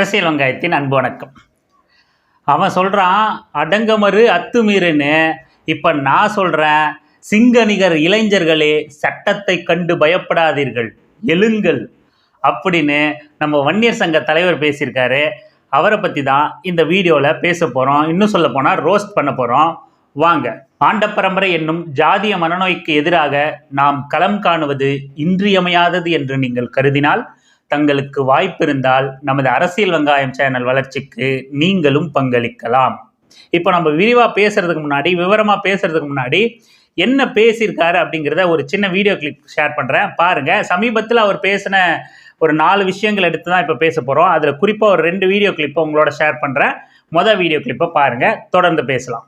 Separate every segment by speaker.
Speaker 1: அரசியல் வெங்காயத்தின் அன்பு வணக்கம். அவன் சொல்கிறான் அடங்கமறு அத்துமீறுன்னு. இப்போ நான் சொல்கிறேன் சிங்கநிகர் இளைஞர்களே சட்டத்தை கண்டு பயப்படாதீர்கள். எழுங்கள். அப்படின்னு நம்ம வன்னியர் சங்க தலைவர் பேசியிருக்காரு. அவரை பற்றி தான் இந்த வீடியோவில் பேச போகிறோம் இன்னும் சொல்ல போனால் ரோஸ்ட் பண்ண போகிறோம் வாங்க. ஆண்ட பரம்பரை என்னும் ஜாதிய மனநோய்க்கு எதிராக நாம் களம் காணுவது இன்றியமையாதது என்று நீங்கள் கருதினால் தங்களுக்கு வாய்ப்பிருந்தால் நமது அரசியல் வெங்காயம் சேனல் வளர்ச்சிக்கு நீங்களும் பங்களிக்கலாம். இப்போ நம்ம விரிவாக பேசுறதுக்கு முன்னாடி விவரமாக பேசுறதுக்கு முன்னாடி என்ன பேசியிருக்காரு அப்படிங்கிறத ஒரு சின்ன வீடியோ கிளிப் ஷேர் பண்ணுறேன் பாருங்கள் சமீபத்தில் அவர் பேசின ஒரு நாலு விஷயங்கள் எடுத்து தான் இப்போ பேச போகிறோம் அதில் குறிப்பாக ஒரு ரெண்டு வீடியோ கிளிப்பை உங்களோட ஷேர் பண்ணுறேன் மொதல் வீடியோ கிளிப்பை பாருங்கள் தொடர்ந்து பேசலாம்.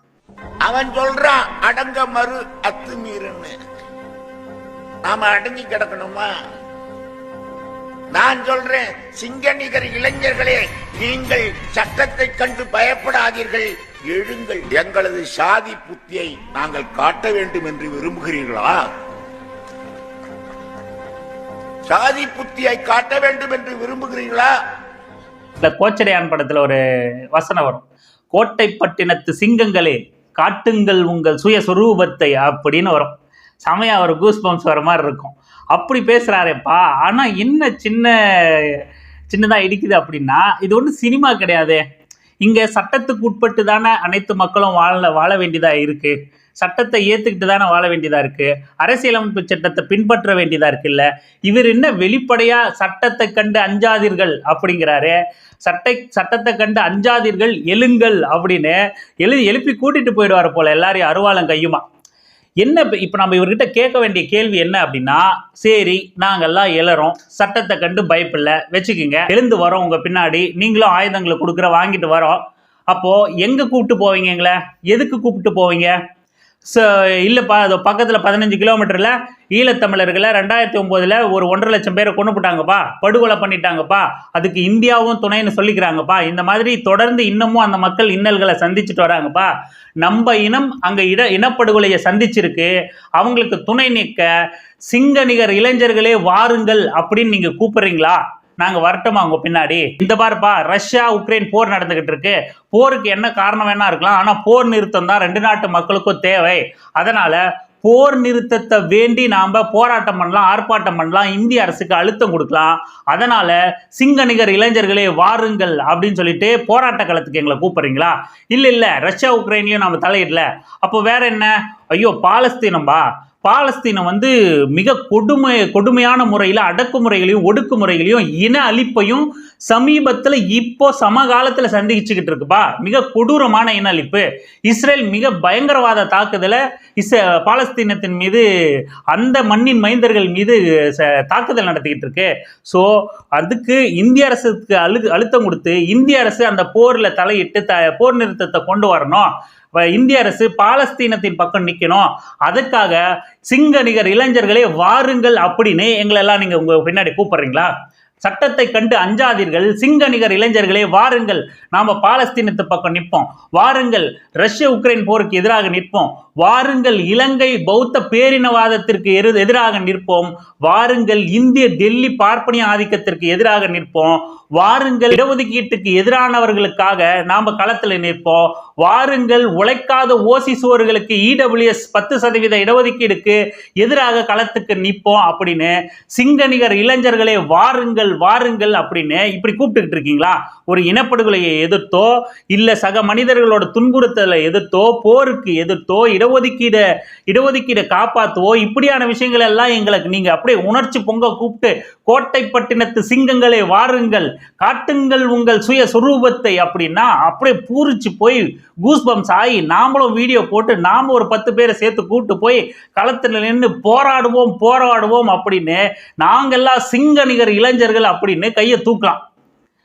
Speaker 2: அவன் சொல்றான் அடங்க மறு அத்துமீறுன்னு. நாம அடங்கி கிடக்கணுமா? நான் சொல்றேன் சிங்கநிகர் இளைஞர்களே நீங்கள் சட்டத்தை கண்டு பயப்படாதீர்கள். எழுங்கள். எங்களது சாதி புத்தியை நாங்கள் காட்ட வேண்டும் என்று விரும்புகிறீர்களா? சாதி புத்தியை காட்ட வேண்டும் என்று விரும்புகிறீர்களா?
Speaker 1: இந்த கோச்சடையான் படத்துல ஒரு வசனம் வரும். கோட்டைப்பட்டினத்து சிங்கங்களே காட்டுங்கள் உங்கள் சுயஸ்வரூபத்தை அப்படின்னு வரும். செமையா ஒரு கூஸ் பம்ப்ஸ் வர மாதிரி இருக்கும். அப்படி பேசுகிறாரேப்பா ஆனால் என்ன சின்ன சின்னதாக இடிக்குது அப்படின்னா இது ஒன்றும் சினிமா கிடையாது. இங்கே சட்டத்துக்கு உட்பட்டு தானே அனைத்து மக்களும் வாழ வாழ வேண்டியதாக இருக்குது சட்டத்தை ஏற்றுக்கிட்டு தானே வாழ வேண்டியதாக இருக்குது அரசியலமைப்பு சட்டத்தை பின்பற்ற வேண்டியதாக இருக்குல்ல. இவர் என்ன வெளிப்படையாக சட்டத்தை கண்டு அஞ்சாதீர்கள் அப்படிங்கிறாரு. சட்டை சட்டத்தை கண்டு அஞ்சாதீர்கள் எழுங்கள் அப்படின்னு எழு எழுப்பி கூட்டிகிட்டு போயிடுவார் போல் எல்லாரையும் அருவாளம் கையுமா. என்ன இப்போ நம்ம இவர்கிட்ட கேட்க வேண்டிய கேள்வி என்ன அப்படின்னா சரி நாங்கெல்லாம் எழறோம் சட்டத்தை கண்டு பயப்பில்லை. வச்சுக்கோங்க. எழுந்து வரோம் உங்கள் பின்னாடி. நீங்களும் ஆயுதங்களை கொடுக்குற வாங்கிட்டு வரோம். அப்போது எங்கே கூப்பிட்டு போவீங்க எங்களை? எதுக்கு கூப்பிட்டு போவீங்க? ஸோ இல்லைப்பா அது பக்கத்தில் பதினஞ்சு கிலோமீட்டரில் ஈழத்தமிழர்களை ரெண்டாயிரத்தி ஒம்போதில் ஒரு ஒன்றரை லட்சம் பேரை கொண்டு போட்டாங்கப்பா. படுகொலை பண்ணிட்டாங்கப்பா. அதுக்கு இந்தியாவும் துணைன்னு சொல்லிக்கிறாங்கப்பா. இந்த மாதிரி தொடர்ந்து இன்னமும் அந்த மக்கள் இன்னல்களை சந்திச்சுட்டு வராங்கப்பா. நம்ம இனம் அங்கே இட இனப்படுகொலையை சந்திச்சிருக்கு. அவங்களுக்கு துணை நிற்க சிங்கநிகர் இளைஞர்களே வாருங்கள் அப்படின்னு நீங்கள் கூப்பிட்றீங்களா? நாங்கள் வரட்டுமா உங்க பின்னாடி? இந்த பாருப்பா ரஷ்யா உக்ரைன் போர் நடந்துகிட்டு இருக்கு. போருக்கு என்ன காரணம் வேணா இருக்கலாம். ஆனால் போர் நிறுத்தம் தான் ரெண்டு நாட்டு மக்களுக்கும் தேவை. அதனால போர் நிறுத்தத்தை வேண்டி நாம் போராட்டம் பண்ணலாம் ஆர்ப்பாட்டம் பண்ணலாம் இந்திய அரசுக்கு அழுத்தம் கொடுக்கலாம். அதனால சிங்கநிகர் இளைஞர்களே வாருங்கள் அப்படின்னு சொல்லிட்டு போராட்ட களத்துக்கு எங்களை கூப்பிடுறீங்களா? இல்லை இல்லை ரஷ்யா உக்ரைன்லையும் நாம் தலையிடல. அப்போ வேற என்ன? ஐயோ பாலஸ்தீனம்பா. பாலஸ்தீனம் வந்து மிக கொடுமை கொடுமையான முறையில் அடக்குமுறைகளையும் ஒடுக்குமுறைகளையும் இன அழிப்பையும் சமீபத்தில் இப்போ சமகாலத்தில் சந்திச்சுக்கிட்டு இருக்குப்பா மிக கொடூரமான இன அழிப்பு. இஸ்ரேல் மிக பயங்கரவாத தாக்குதலை இஸ் பாலஸ்தீனத்தின் மீது அந்த மண்ணின் மைந்தர்கள் மீது ச- தாக்குதல் நடத்திக்கிட்டு இருக்கு. ஸோ அதுக்கு இந்திய அரசுக்கு அழு அழுத்தம் கொடுத்து இந்திய அரசு அந்த போரில் தலையிட்டு த போர் நிறுத்தத்தை கொண்டு வரணும். இந்திய அரசு பாலஸ்தீனத்தின் பக்கம் நிற்கணும் அதுக்காக சிங்கநிகர் இளைஞர்களே வாருங்கள் அப்படின்னு எங்களெல்லாம் நீங்கள் உங்கள் பின்னாடி கூப்பிடுறீங்களா? சட்டத்தை கண்டு அஞ்சாதீர்கள். சிங்கநிகர் இளைஞர்களே வாருங்கள். நாம் பாலஸ்தீனத்து பக்கம் நிற்போம். வாருங்கள். ரஷ்ய உக்ரைன் போருக்கு எதிராக நிற்போம். வாருங்கள். இலங்கை பௌத்த பேரினவாதத்திற்கு எரு எதிராக நிற்போம். வாருங்கள். இந்திய டெல்லி பார்ப்பனிய ஆதிக்கத்திற்கு எதிராக நிற்போம். வாருங்கள். இடஒதுக்கீட்டுக்கு எதிரானவர்களுக்காக நாம் களத்தில் நிற்போம். வாருங்கள். உழைக்காத ஓசி சுவர்களுக்கு இடபிள்யூஎஸ் பத்து சதவீத இடஒதுக்கீடுக்கு எதிராக களத்துக்கு நிற்போம் அப்படின்னு சிங்கநிகர் இளைஞர்களே வாருங்கள். வாருங்கள் வாருங்கள் அப்படின்னு இப்படி கூப்பிட்டுக்கிட்டு இருக்கீங்களா? ஒரு இனப்படுகொலையை எதிர்த்தோ இல்லை சக மனிதர்களோட துன்புறுத்தலை எதிர்த்தோ போருக்கு எதிர்த்தோ இடஒதுக்கீடு இடஒதுக்கீடை காப்பாற்றுவோ இப்படியான விஷயங்கள் எல்லாம் எங்களுக்கு நீங்கள் அப்படியே உணர்ச்சி பொங்க கூப்பிட்டு கோட்டைப்பட்டினத்து சிங்கங்களே வாருங்கள் காட்டுங்கள் உங்கள் சுய சுரூபத்தை அப்படின்னா அப்படியே பூரிச்சு போய் கூஸ்பம்ஸ் ஆகி நாமளும் வீடியோ போட்டு நாம ஒரு பத்து பேரை சேர்த்து கூப்பிட்டு போய் களத்தில் நின்று போராடுவோம் போராடுவோம் அப்படின்னு நாங்கெல்லாம் சிங்கநிகர் இளைஞர்கள் அப்படின்னு கையை தூக்கலாம்.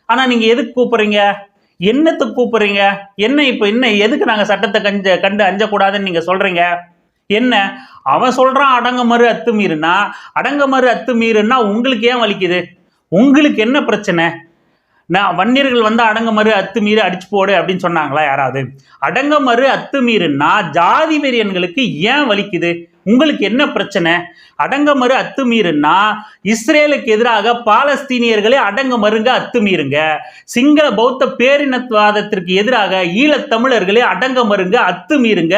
Speaker 1: ஆனால் நீங்கள் எதுக்கு கூப்பிட்றீங்க? என்னத்துக்கு கூப்பிடுறீங்க? என்ன இப்போ என்ன எதுக்கு நாங்க சட்டத்தை கஞ்ச கண்டு அஞ்சக்கூடாதுன்னு நீங்கள் சொல்றீங்க? என்ன? அவன் சொல்றான் அடங்கமறு அத்துமீறுனா அடங்கமறு அத்துமீறுனா உங்களுக்கு ஏன் வலிக்குது? உங்களுக்கு என்ன பிரச்சனை? நான் வன்னியர்கள் வந்து அடங்கமறு அத்துமீறு அடிச்சு போடு அப்படின்னு சொன்னாங்களா யாராவது? அடங்க மறு அத்துமீறுனா ஜாதி வெறியன்களுக்கு ஏன் வலிக்குது? உங்களுக்கு என்ன பிரச்சனை? அடங்கமறு அத்துமீறுன்னா இஸ்ரேலுக்கு எதிராக பாலஸ்தீனியர்களே அடங்கமருங்க அத்துமீறுங்க. சிங்கள பௌத்த பேரினவாதத்திற்கு எதிராக ஈழத்தமிழர்களே அடங்கமருங்க அத்துமீறுங்க.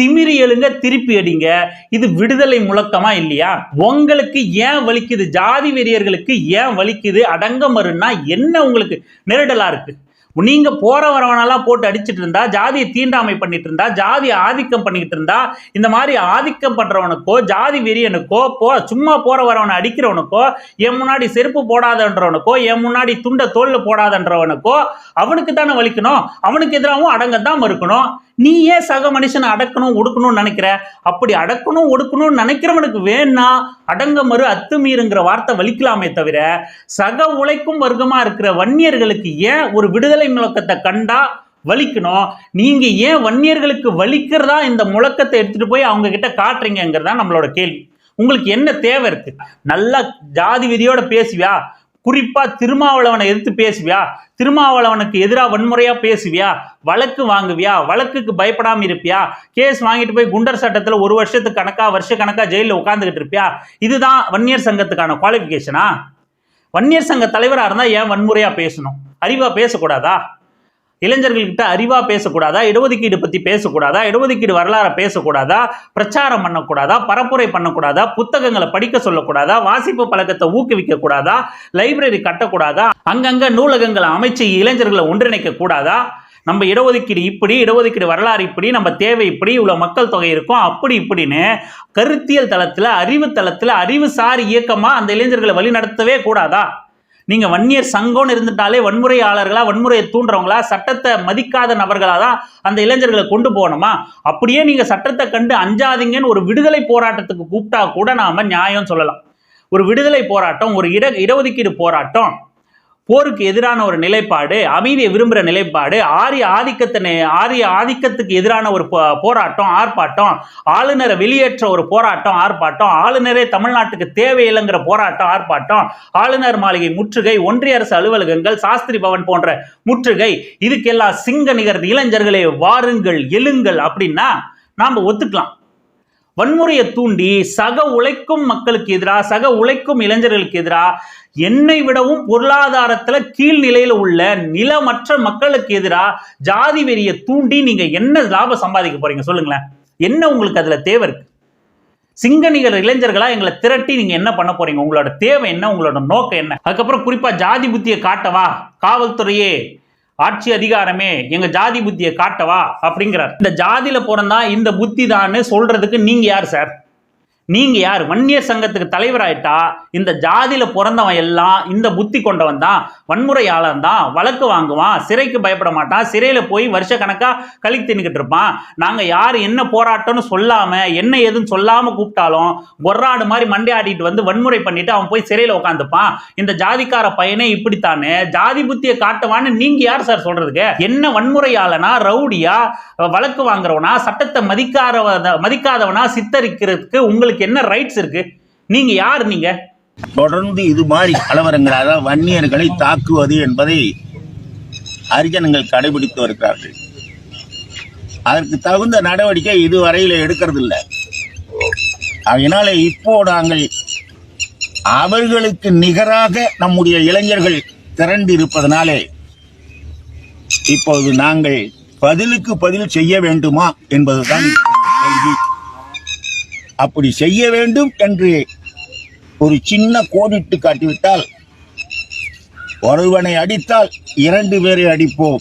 Speaker 1: திமிரி எழுங்க திருப்பி அடிங்க. இது விடுதலை முழக்கமா இல்லையா? உங்களுக்கு ஏன் வலிக்குது? ஜாதி வெறியர்களுக்கு ஏன் வலிக்குது? அடங்கமருன்னா என்ன உங்களுக்கு நெருடலா இருக்கு? நீங்க போற வரவனெல்லாம் போட்டு அடிச்சிட்டு இருந்தா ஜாதியை தீண்டாமை பண்ணிட்டு இருந்தா ஜாதி ஆதிக்கம் பண்ணிக்கிட்டு இருந்தா இந்த மாதிரி ஆதிக்கம் பண்றவனுக்கோ ஜாதி வெறியனுக்கோ போ சும்மா போற வரவனை அடிக்கிறவனுக்கோ என் முன்னாடி செருப்பு போடாதன்றவனுக்கோ என் முன்னாடி துண்டை தோல்ல போடாதன்றவனுக்கோ அவனுக்கு தானே வலிக்கணும் அவனுக்கு எதிராகவும் அடங்கத்தான் மறுக்கணும். நீ ஏன் சக மனுஷனை அடக்கணும் ஒடுக்கணும்னு நினைக்கிற? அப்படி அடக்கணும் ஒடுக்கணும்னு நினைக்கிறவனுக்கு வேணா அடங்க மறு அத்துமீறுங்கிற வார்த்தை வலிக்கலாமே தவிர சக உழைக்கும் வர்க்கமா இருக்கிற வன்னியர்களுக்கு ஏன் ஒரு விடுதலை முழக்கத்தை கண்டா வலிக்கணும்? நீங்க ஏன் வன்னியர்களுக்கு வலிக்கிறதா இந்த முழக்கத்தை எடுத்துட்டு போய் அவங்க கிட்ட காட்டுறீங்கிறதா நம்மளோட கேள்வி. உங்களுக்கு என்ன தேவை இருக்கு? நல்லா ஜாதி விதியோட பேசுவியா? குறிப்பா திருமாவளவனை எதிர்த்து பேசுவியா? திருமாவளவனுக்கு எதிராக வன்முறையா பேசுவியா? வழக்கு வாங்குவியா? வழக்குக்கு பயப்படாம இருப்பியா? கேஸ் வாங்கிட்டு போய் குண்டர் சட்டத்துல ஒரு வருஷத்துக்கு கணக்கா வருஷ கணக்கா ஜெயிலில் உட்காந்துக்கிட்டு இருப்பியா? இதுதான் வன்னியர் சங்கத்துக்கான குவாலிஃபிகேஷனா வன்னியர் சங்க தலைவராக இருந்தால் ஏன் வன்முறையா பேசணும்? அறிவா பேசக்கூடாதா? இளைஞர்கள்கிட்ட அறிவா பேசக்கூடாதா? இடஒதுக்கீடு பத்தி பேசக்கூடாதா? இடஒதுக்கீடு வரலாறை பேசக்கூடாதா? பிரச்சாரம் பண்ணக்கூடாதா? பரப்புரை பண்ணக்கூடாதா? புத்தகங்களை படிக்க சொல்லக்கூடாதா? வாசிப்பு பழக்கத்தை ஊக்குவிக்க கூடாதா லைப்ரரி கட்டக்கூடாதா? அங்கங்க நூலகங்களை அமைச்சு இளைஞர்களை ஒன்றிணைக்க கூடாதா நம்ம இடஒதுக்கீடு இப்படி இடஒதுக்கீடு வரலாறு இப்படி நம்ம தேவை இப்படி இவ்வளோ மக்கள் தொகை இருக்கும் அப்படி இப்படின்னு கருத்தியல் தளத்தில் அறிவு தளத்தில் அறிவுசார் இயக்கமாக அந்த இளைஞர்களை வழிநடத்தவே கூடாதா? நீங்கள் வன்னியர் சங்கம்னு இருந்துட்டாலே வன்முறையாளர்களா வன்முறையை தூண்டுறவங்களா சட்டத்தை மதிக்காத நபர்களாக தான் அந்த இளைஞர்களை கொண்டு போகணுமா? அப்படியே நீங்கள் சட்டத்தை கண்டு அஞ்சாதீங்கன்னு ஒரு விடுதலை போராட்டத்துக்கு கூப்பிட்டா கூட நாம நியாயம் சொல்லலாம். ஒரு விடுதலை போராட்டம் ஒரு இட இடஒதுக்கீடு போராட்டம். போருக்கு எதிரான ஒரு நிலைப்பாடு அமைதியை விரும்புகிற நிலைப்பாடு ஆரிய ஆதிக்கத்தினை ஆரிய ஆதிக்கத்துக்கு எதிரான ஒரு போ- போராட்டம் ஆர்ப்பாட்டம் ஆளுநரை வெளியேற்ற ஒரு போராட்டம் ஆர்ப்பாட்டம் ஆளுநரே தமிழ்நாட்டுக்கு தேவையில்லைங்கிற போராட்டம் ஆர்ப்பாட்டம் ஆளுநர் மாளிகை முற்றுகை ஒன்றிய அரசு அலுவலகங்கள் சாஸ்திரி பவன் போன்ற முற்றுகை இதுக்கெல்லாம் சிங்க நிகர் இளைஞர்களே வாருங்கள் எழுங்கள் அப்படின்னா நாம் ஒத்துக்கலாம். வன்முறையை தூண்டி சக உழைக்கும் மக்களுக்கு எதிராக சக உழைக்கும் இளைஞர்களுக்கு எதிராக என்னை விடவும் பொருளாதாரத்துல கீழ்நிலையில் உள்ள நிலமற்ற மக்களுக்கு எதிராக ஜாதி வெறியை தூண்டி நீங்க என்ன லாபம் சம்பாதிக்க போறீங்க சொல்லுங்களேன். என்ன உங்களுக்கு அதுல தேவை இருக்கு? சிங்கனிகள் இளைஞர்களா எங்களை திரட்டி நீங்க என்ன பண்ண போறீங்க? உங்களோட தேவை என்ன? உங்களோட நோக்கம் என்ன? அதுக்கப்புறம் குறிப்பா ஜாதி புத்தியை காட்டவா? காவல்துறையே ஆட்சி அதிகாரமே எங்க ஜாதி புத்தியை காட்டவா? அப்படிங்கிறார். இந்த ஜாதியில பிறந்தா இந்த புத்தி தான் சொல்றதுக்கு நீங்க யார் சார்? நீங்க யார்? வன்னியர் சங்கத்துக்கு தலைவராயிட்டா இந்த ஜாதியில பிறந்தவன் எல்லாம் இந்த புத்தி கொண்டவன் தான் வன்முறையாளன் தான் வழக்கு வாங்குவான் சிறைக்கு பயப்பட மாட்டான் சிறையில போய் வருஷ கணக்கா கழி தின்னுக்கிட்டு இருப்பான். நாங்க யார்? என்ன போராட்டம்னு சொல்லாம என்ன ஏதுன்னு சொல்லாம கூப்பிட்டாலும் பொர்ராடு மாதிரி மண்டையாடிட்டு வந்து வன்முறை பண்ணிட்டு அவன் போய் சிறையில உட்காந்துப்பான் இந்த ஜாதிக்கார பையனே இப்படித்தானே? ஜாதி புத்தியை காட்டுவான்னு நீங்க யார் சார் சொல்றதுக்கு? என்ன வன்முறையாளனா ரவுடியா வழக்கு வாங்குறவனா சட்டத்தை மதிக்காத மதிக்காதவனா சித்தரிக்கிறதுக்கு உங்களுக்கு உங்களுக்கு என்ன ரைட்ஸ் இருக்கு? நீங்க யார் நீங்க?
Speaker 3: தொடர்ந்து இது மாதிரி கலவரங்களாக வன்னியர்களை தாக்குவது என்பதை அரிஜனங்கள் கடைபிடித்து வருகிறார்கள். அதற்கு தகுந்த நடவடிக்கை இதுவரையில் எடுக்கிறது இல்லை அதனால இப்போ நாங்கள் அவர்களுக்கு நிகராக நம்முடைய இளைஞர்கள் திரண்டு இருப்பதனாலே இப்போது நாங்கள் பதிலுக்கு பதில் செய்ய வேண்டுமா என்பதுதான் கேள்வி. அப்படி செய்ய வேண்டும் என்று ஒரு சின்ன கோடிட்டு காட்டிவிட்டால் ஒருவனை அடித்தால் இரண்டு பேரை அடிப்போம்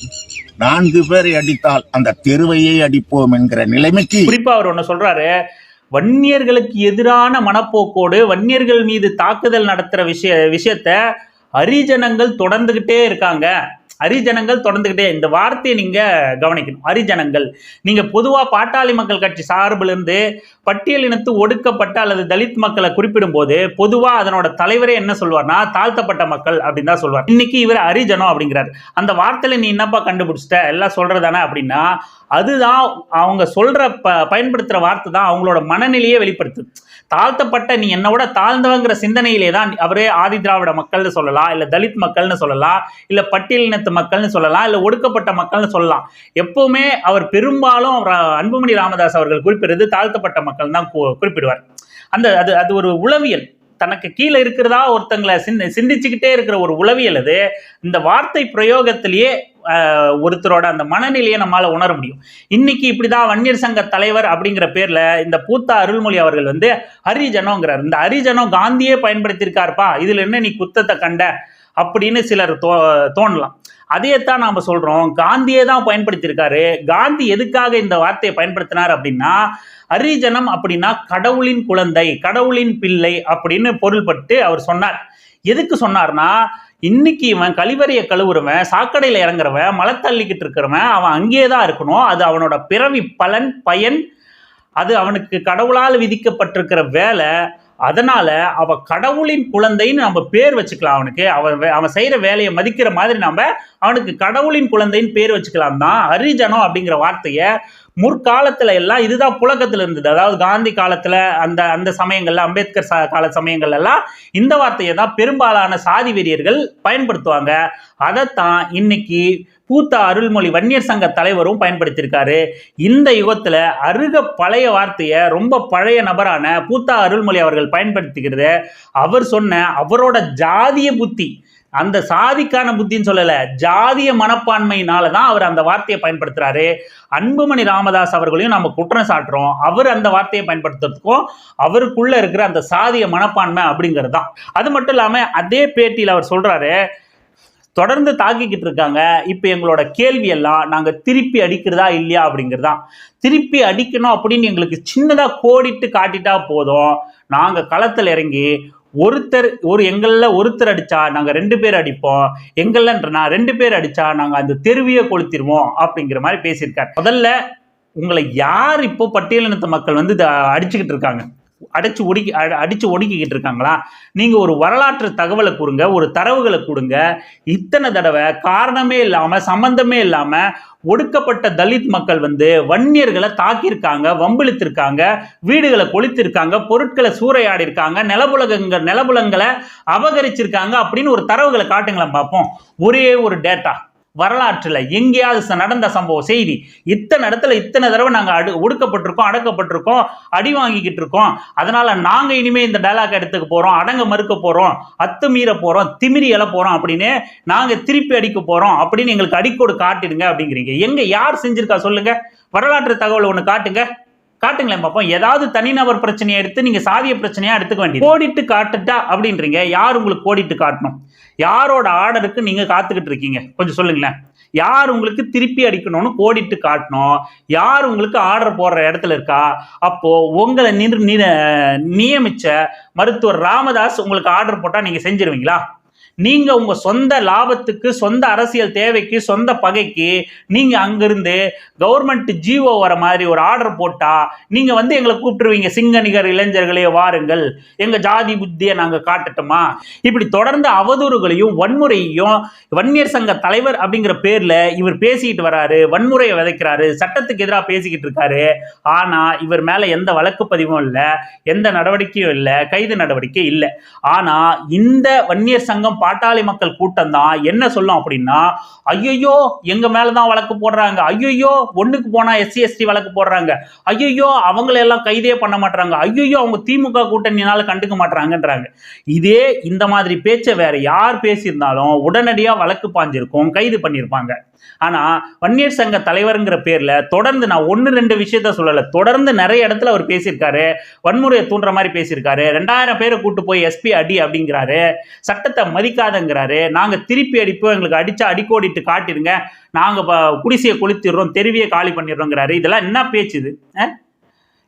Speaker 3: நான்கு பேரை அடித்தால் அந்த தெருவையே அடிப்போம் என்கிற நிலைமைக்கு
Speaker 1: குறிப்பா அவர் ஒன்று சொல்றாரு வன்னியர்களுக்கு எதிரான மனப்போக்கோடு வன்னியர்கள் மீது தாக்குதல் நடத்துற விஷய விஷயத்த ஹரிஜனங்கள் தொடர்ந்துகிட்டே இருக்காங்க. ஹரிஜனங்கள் தொடர்ந்துக்கிட்டே இந்த வார்த்தையை நீங்கள் கவனிக்கணும். ஹரிஜனங்கள். நீங்கள் பொதுவாக பாட்டாளி மக்கள் கட்சி சார்பிலிருந்து பட்டியலினத்து ஒடுக்கப்பட்ட அல்லது தலித் மக்களை குறிப்பிடும் போது அதனோட தலைவரே என்ன சொல்வார்னா தாழ்த்தப்பட்ட மக்கள் அப்படின்னு தான் சொல்வார். இன்னைக்கு இவர் ஹரிஜனம் அப்படிங்கிறார். அந்த வார்த்தையில நீ என்னப்பா கண்டுபிடிச்சிட்ட? எல்லாம் சொல்றதானே அப்படின்னா அதுதான் அவங்க சொல்ற ப பயன்படுத்துகிற வார்த்தை தான் அவங்களோட மனநிலையை வெளிப்படுத்துது தாழ்த்தப்பட்ட நீ என்னை விட தாழ்ந்தவங்கிற சிந்தனையிலே தான் அவரே ஆதி திராவிட மக்கள்னு சொல்லலாம் இல்லை தலித் மக்கள்னு சொல்லலாம் இல்லை பட்டியலினத்து மக்கள்னு சொல்லலாம் இல்ல ஒடுக்கப்பட்ட மக்கள்னு சொல்லலாம். எப்பவுமே அவர் பெரும்பாலும் அன்புமணி ராமதாஸ் அவர்கள் குறிப்பிடுறது தாழ்த்தப்பட்ட மக்கள் தான் குறிப்பிடுவார். அந்த அது அது ஒரு உளவியல். தனக்கு கீழே இருக்கிறதா ஒருத்தங்களை சிந்தி சிந்திச்சுக்கிட்டே இருக்கிற ஒரு உளவியல் அது. இந்த வார்த்தை பிரயோகத்திலேயே ஒருத்தரோட அந்த மனநிலையை நம்மளால் உணர முடியும். இன்னைக்கு இப்படிதான் வன்னியர் சங்க தலைவர் அப்படிங்கிற பேர்ல இந்த பூத்தா அருள்மொழி அவர்கள் வந்து ஹரிஜனோங்கிறார். இந்த ஹரிஜனோ காந்தியே பயன்படுத்தியிருக்காருப்பா. இதுல என்ன நீ குத்தத்தை கண்ட? அப்படின்னு சிலர் தோ தோணலாம். அதையத்தான் நாம் சொல்கிறோம் காந்தியே தான் பயன்படுத்தியிருக்காரு. காந்தி எதுக்காக இந்த வார்த்தையை பயன்படுத்தினார் அப்படின்னா ஹரிஜனம் அப்படின்னா கடவுளின் குழந்தை கடவுளின் பிள்ளை அப்படின்னு பொருள்பட்டு அவர் சொன்னார். எதுக்கு சொன்னார்னா இன்னைக்கு இவன் கழிவறையை கழுவுறவன் சாக்கடையில் இறங்குறவன் மலை தள்ளிக்கிட்டு இருக்கிறவன் அவன் அங்கேயே தான் இருக்கணும். அது அவனோட பிறவி பலன் பயன் அது அவனுக்கு கடவுளால் விதிக்கப்பட்டிருக்கிற வேலை. அதனால அவ கடவுளின் குழந்தைன்னு நம்ம பேர் வச்சுக்கலாம் அவனுக்கு. அவன் வே- அவன் செய்யற வேலையை மதிக்கிற மாதிரி நம்ம அவனுக்கு கடவுளின் குழந்தைன்னு பேர் வச்சுக்கலாம் தான் ஹரிஜனம் அப்படிங்கிற வார்த்தையை முற்காலத்துல எல்லாம் இதுதான் புழக்கத்துல இருந்தது. அதாவது காந்தி காலத்துல அந்த அந்த சமயங்கள்ல அம்பேத்கர் கால சமயங்கள்ல எல்லாம் இந்த வார்த்தையை தான் பெரும்பாலான சாதி வெறியர்கள் பயன்படுத்துவாங்க. அதைத்தான் இன்னைக்கு பூத்தா அருள்மொழி வன்னியர் சங்க தலைவரும் பயன்படுத்தியிருக்காரு. இந்த யுகத்துல அருக பழைய வார்த்தையை ரொம்ப பழைய நபரான பூத்தா அருள்மொழி அவர்கள் பயன்படுத்திக்கிறது. அவர் சொன்ன அவரோட ஜாதிய புத்தி அந்த சாதிக்கான புத்தின்னு சொல்லலை ஜாதிய மனப்பான்மையினால தான் அவர் அந்த வார்த்தையை பயன்படுத்துறாரு. அன்புமணி ராமதாஸ் அவர்களையும் நம்ம குற்றம் சாட்டுறோம். அவர் அந்த வார்த்தையை பயன்படுத்துறதுக்கும் அவருக்குள்ள இருக்கிற அந்த சாதிய மனப்பான்மை அப்படிங்கிறது தான் அது மட்டும் இல்லாமல் அதே பேட்டியில் அவர் சொல்றாரு தொடர்ந்து தாக்கிக்கிட்டு இருக்காங்க. இப்போ எங்களோட கேள்வி எல்லாம் நாங்கள் திருப்பி அடிக்கிறதா இல்லையா? அப்படிங்கிறதான் திருப்பி அடிக்கணும் அப்படின்னு எங்களுக்கு சின்னதாக கோடிட்டு காட்டிட்டா போதும். நாங்கள் களத்தில் இறங்கி ஒருத்தர் ஒரு எங்களில் ஒருத்தர் அடித்தா நாங்கள் ரெண்டு பேர் அடிப்போம் எங்களில் நான் ரெண்டு பேர் அடித்தா நாங்கள் அந்த தெருவியை கொளுத்திடுவோம் அப்படிங்கிற மாதிரி பேசியிருக்காரு. முதல்ல உங்களை யார் இப்போ பட்டியலினத்த மக்கள் வந்து அடிச்சுக்கிட்டு இருக்காங்க? அடிச்சு ஒடுக்கி அடித்து ஒடுக்கிக்கிட்டு இருக்காங்களா? நீங்கள் ஒரு வரலாற்று தகவலை கொடுங்க ஒரு தரவுகளை கொடுங்க. இத்தனை தடவை காரணமே இல்லாமல் சம்பந்தமே இல்லாமல் ஒடுக்கப்பட்ட தலித் மக்கள் வந்து வன்னியர்களை தாக்கியிருக்காங்க வம்பிழுத்திருக்காங்க வீடுகளை கொளுத்திருக்காங்க பொருட்களை சூறையாடி இருக்காங்க நிலபுலகங்க நிலபுலங்களை அபகரிச்சிருக்காங்க அப்படின்னு ஒரு தரவுகளை காட்டுங்களேன் பார்ப்போம். ஒரே ஒரு டேட்டா வரலாற்றில் எங்கேயாவது நடந்த சம்பவம் செய்தி. இத்தனை இடத்துல இத்தனை தடவை நாங்கள் அடு ஒடுக்கப்பட்டிருக்கோம் அடக்கப்பட்டிருக்கோம் அடி வாங்கிக்கிட்டு இருக்கோம். அதனால நாங்கள் இனிமேல் இந்த டயலாக் எடுத்துக்க போகிறோம் அடங்க மறுக்க போறோம் அத்துமீற போகிறோம் திமிரி எழ போகிறோம் அப்படின்னு நாங்கள் திருப்பி அடிக்க போகிறோம் அப்படின்னு எங்களுக்கு அடிக்கோடு காட்டிடுங்க அப்படிங்கிறீங்க. எங்கே யார் செஞ்சுருக்கா சொல்லுங்கள் வரலாற்று தகவல் ஒன்று காட்டுங்க. காட்டுங்களேன் பார்ப்போம் ஏதாவது தனிநபர் பிரச்சனையை எடுத்து நீங்க சாதிய பிரச்சனையா எடுத்துக்க வேண்டியது. கோடிட்டு காட்டுட்டா அப்படின்றீங்க. யார் உங்களுக்கு கோடிட்டு காட்டணும்? யாரோட ஆர்டருக்கு நீங்க காத்துக்கிட்டு இருக்கீங்க? கொஞ்சம் சொல்லுங்களேன். யார் உங்களுக்கு திருப்பி அடிக்கணும்னு கோடிட்டு காட்டணும்? யார் உங்களுக்கு ஆர்டர் போடுற இடத்துல இருக்கா? அப்போ உங்களை நிர் நியமிச்ச மருத்துவர் ராமதாஸ் உங்களுக்கு ஆர்டர் போட்டா நீங்க செஞ்சிருவீங்களா? நீங்க உங்க சொந்த லாபத்துக்கு சொந்த அரசியல் தேவைக்கு சொந்த பகைக்கு நீங்க அங்கிருந்து கவர்மெண்ட் ஜிஓ வர மாதிரி ஒரு ஆர்டர் போட்டா நீங்க வந்து எங்களை கூப்பிட்டுருவீங்க. சிங்கநிகர் இளைஞர்களே வாருங்கள். எங்க ஜாதி புத்தியை நாங்க காட்டட்டுமா? இப்படி தொடர்ந்து அவதூறுகளையும் வன்முறையையும் வன்னியர் சங்க தலைவர் அப்படிங்கிற பேர்ல இவர் பேசிக்கிட்டு வராரு வன்முறையை விதைக்கிறாரு சட்டத்துக்கு எதிராக பேசிக்கிட்டு இருக்காரு. ஆனா இவர் மேல எந்த வழக்கு பதிவும் இல்லை எந்த நடவடிக்கையும் இல்லை கைது நடவடிக்கை இல்லை. ஆனா இந்த வன்னியர் சங்கம் பாட்டாளி மக்கள் கூட்டம் தான் என்ன சொல்லும் அப்படின்னா ஐயையோ எங்க மேலதான் வழக்கு போடுறாங்க. ஐயையோ ஒண்ணுக்கு போனா எஸ்சி எஸ்டி வழக்கு போடுறாங்க. ஐயையோ அவங்கள எல்லாம் கைதே பண்ண மாட்டாங்க ஐயையோ அவங்க திமுக கூட்டணினால கண்டுக்க மாட்டாங்கன்றாங்க இதே இந்த மாதிரி பேச்சை வேற யார் பேசியிருந்தாலும் உடனடியா வழக்கு பாஞ்சிருக்கும் கைது பண்ணியிருப்பாங்க. ஆனால் வன்னியர் சங்க தலைவருங்கிற பேரில் தொடர்ந்து நான் ஒன்று ரெண்டு விஷயத்த சொல்லலை. தொடர்ந்து நிறைய இடத்துல அவர் பேசியிருக்காரு. வன்முறையை தூண்டுற மாதிரி பேசியிருக்காரு. ரெண்டாயிரம் பேரை கூட்டு போய் எஸ்பி அடி அப்படிங்கிறாரு. சட்டத்தை மதிக்காதங்கிறாரு. நாங்கள் திருப்பி அடிப்போம். எங்களுக்கு அடித்தா அடிக்கோடிட்டு காட்டிடுங்க. நாங்கள் குடிசையை கொளுத்திடுறோம். தெருவியை காலி பண்ணிடுறோங்கிறாரு. இதெல்லாம் என்ன பேச்சுது ஆ?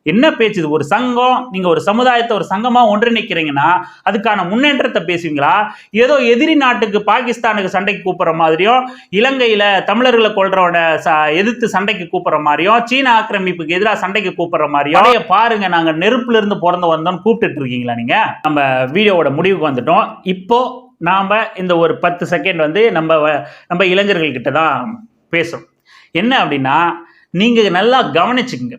Speaker 1: என்ன பேச்சு இது? ஒரு சங்கம் நீங்க ஒரு சமுதாயத்தை ஒரு சங்கமா ஒன்றிணைக்கிறீங்கன்னா அதுக்கான முன்னேற்றத்தை பேசுவீங்களா? ஏதோ எதிரி நாட்டுக்கு பாகிஸ்தானுக்கு சண்டைக்கு கூப்பிடுற மாதிரியும் இலங்கையில தமிழர்களை கொள்றவன ச- எதிர்த்து சண்டைக்கு கூப்பிடுற மாதிரியும் சீன ஆக்கிரமிப்புக்கு எதிராக சண்டைக்கு கூப்பிடுற மாதிரியும் பாருங்க நாங்க நெருப்புல இருந்து பிறந்து வந்தோம்னு கூப்பிட்டு இருக்கீங்களா நீங்க? நம்ம வீடியோவோட முடிவுக்கு வந்துட்டோம். இப்போ நாம இந்த ஒரு பத்து செகண்ட் வந்து நம்ம வ- நம்ம இளைஞர்கள் கிட்ட தான் பேசுறோம். என்ன அப்படின்னா நீங்க நல்லா கவனிச்சுக்கங்க.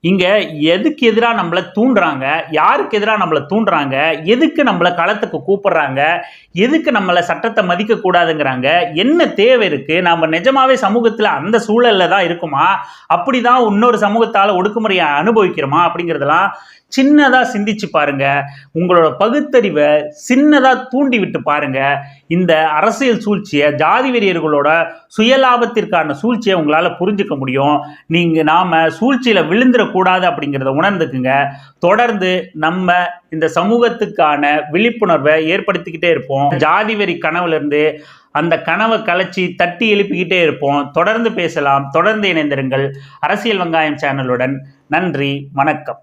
Speaker 1: இங்கே எதுக்கு எதிராக நம்மளை தூண்டுறாங்க? யாருக்கு எதிராக நம்மளை தூண்டுறாங்க? எதுக்கு நம்மளை களத்துக்கு கூப்பிடுறாங்க? எதுக்கு நம்மளை சட்டத்தை மதிக்க கூடாதுங்கிறாங்க என்ன தேவை இருக்குது நம்ம நிஜமாவே சமூகத்தில் அந்த சூழலில் தான் இருக்குமா? அப்படிதான் இன்னொரு சமூகத்தால் ஒடுக்குமுறையை அனுபவிக்கிறோமா? அப்படிங்கிறதெல்லாம் சின்னதாக சிந்திச்சு பாருங்க. உங்களோட பகுத்தறிவை சின்னதாக தூண்டி விட்டு பாருங்க. இந்த அரசியல் சூழ்ச்சியை ஜாதி வெறியர்களோட சுயலாபத்திற்கான சூழ்ச்சியை உங்களால் புரிஞ்சுக்க முடியும். நீங்கள் நாம் சூழ்ச்சியில் விழுந்துட விழுந்துடக்கூடாது அப்படிங்கிறத உணர்ந்துக்குங்க. தொடர்ந்து நம்ம இந்த சமூகத்துக்கான விழிப்புணர்வை ஏற்படுத்திக்கிட்டே இருப்போம். ஜாதி வெறி கனவுல இருந்து அந்த கனவை கலைச்சி தட்டி எழுப்பிக்கிட்டே இருப்போம். தொடர்ந்து பேசலாம். தொடர்ந்து இணைந்திருங்கள். அரசியல் வெங்காயம் சேனலுடன் நன்றி வணக்கம்.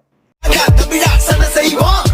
Speaker 4: செய்வோம்.